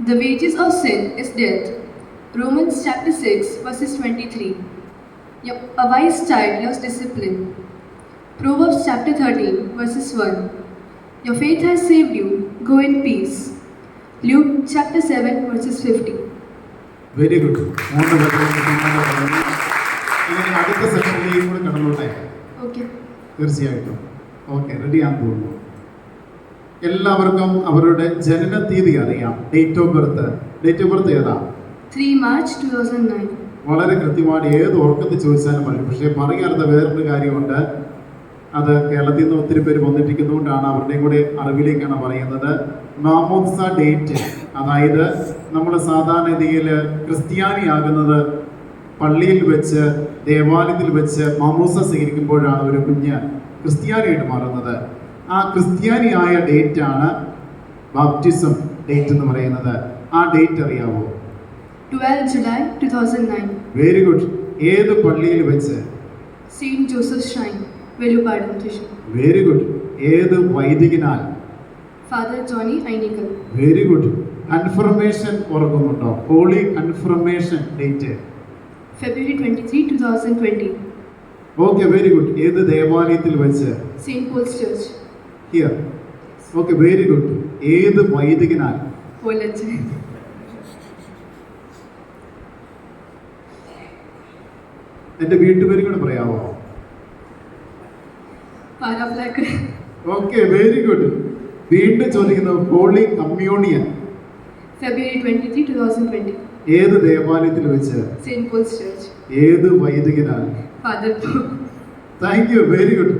The wages of sin is death. Romans chapter 6, verses 23. Your- A wise child loves discipline. Proverbs chapter 13, verses 1. Your faith has saved you. Go in peace. Luke chapter 7, verses 50. Very good മൂന്ന് പേർക്കും സമ്മാനം പറഞ്ഞു. ഇനി അടുത്ത സെക്ഷനിലേക്ക് കൂടി കടന്നോട്ടെ Okay. തീർച്ചയായിട്ടും okay ready ആകാൻ പോകുന്നു എല്ലാവർക്കും അവരുടെ ജനന തീയതി അറിയാം. Date of birth date of birth ഏതാ? Three March two thousand nine വളരെ കൃത്യമായിട്ട് ഏത് ഉറക്കത്തിൽ ചോദിച്ചാലും പറയും പക്ഷേ പറയാത്ത വേറൊരു കാര്യമുണ്ട്. അത് കേരളത്തിൽ നിന്ന് ഒത്തിരി പേര് വന്നിട്ടിരിക്കുന്നതുകൊണ്ടാണ് അവരുടെയും കൂടെ അറിവിലേക്കാണ് പറയുന്നത്. മാമോത്സ ഡേറ്റ് അതായത് നമ്മൾ സാധാരണ രീതിയിൽ ക്രിസ്ത്യാനിയാകുന്നത് പള്ളിയിൽ വെച്ച് ദേവാലയത്തിൽ വെച്ച് മാമോസ സ്വീകരിക്കുമ്പോഴാണ് ഒരു കുഞ്ഞ് ക്രിസ്ത്യാനിയായിട്ട് മാറുന്നത്. ആ ക്രിസ്ത്യാനിയായ ഡേറ്റ് ആണ് ബാപ്റ്റിസം ഡേറ്റ് എന്ന് പറയുന്നത്. ആ ഡേറ്റ് അറിയാവോ? 12 ജൂലൈ 2009. വെരി ഗുഡ് ഏത് പള്ളിയിൽ വെച്ച്? Saint Joseph Shine വെലുപാട്. Very good ഏത് വൈദികനാൽ? Father Johnny Ainikkal very good confirmation ഓർക്കുന്നുണ്ടോ? Holy confirmation date February 23, 2020. Okay very good ഏത് ദേവാലയത്തിൽ വെച്ച്? Saint Paul's Church, here okay very good ഏത് വൈദികനാൽ? എന്റെ വീട്ടുപേരും കൂടെ പറയാമോ. ഓക്കെ വെരി ഗുഡ് വീണ്ടും ചോദിക്കുന്നത് ഹോളി കമ്മ്യൂണിയൻ. February 23, 2020. ഏത് ദേവാലയത്തിൽ വെച്ച്? സെന്റ് പോൾസ് ചർച്ച് ഏത് Father Paul. Thank you very good